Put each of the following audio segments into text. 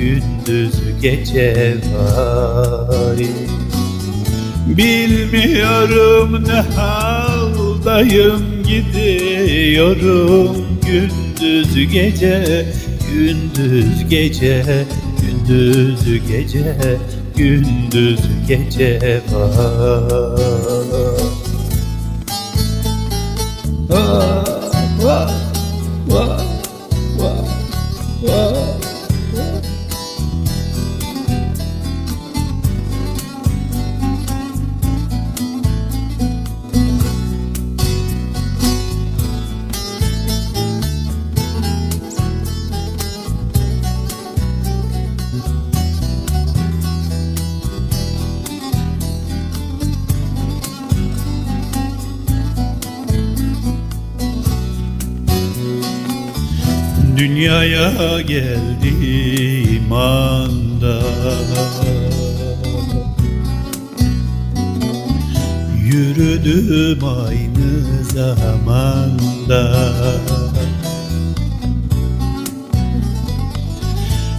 Gündüz gece vay Bilmiyorum ne haldayım gidiyorum gündüz gece gündüz gece gündüz gece gündüz gece var. Vah, vah, vah, vah, Dünyaya geldiğim anda Yürüdüm aynı zamanda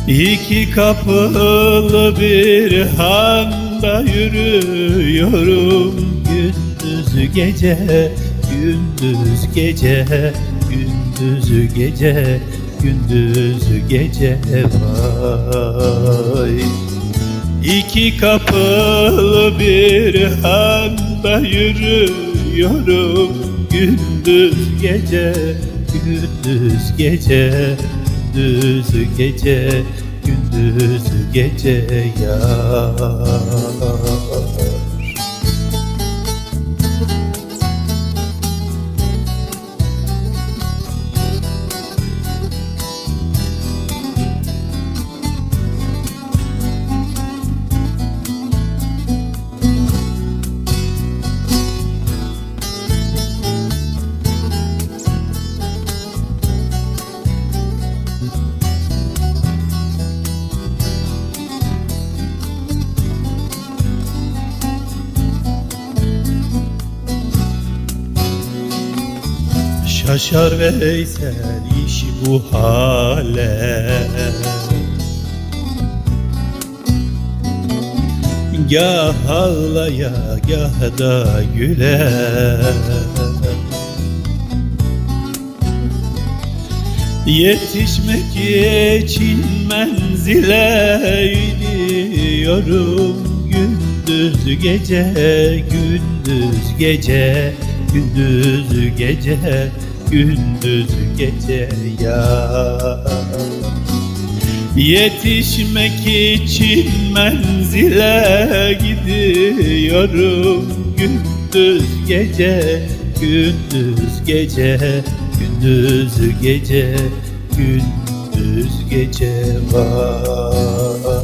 İki kapılı bir handa yürüyorum Gündüz gece, gündüz gece, gündüz gece, gündüz gece vay. İki kapılı bir handa yürüyorum Gündüz gece, gündüz gece, gündüz gece, gündüz gece yar Şaşar Veysel iş bu hale. Gah ağlaya gah da güle. Yetişmek için menzile gidiyorum. Gündüz gece, gündüz gece, gündüz gece, gündüz gece ya Yetişmek için menzile gidiyorum. Gündüz gece, gündüz gece, gündüz gece, gündüz gece var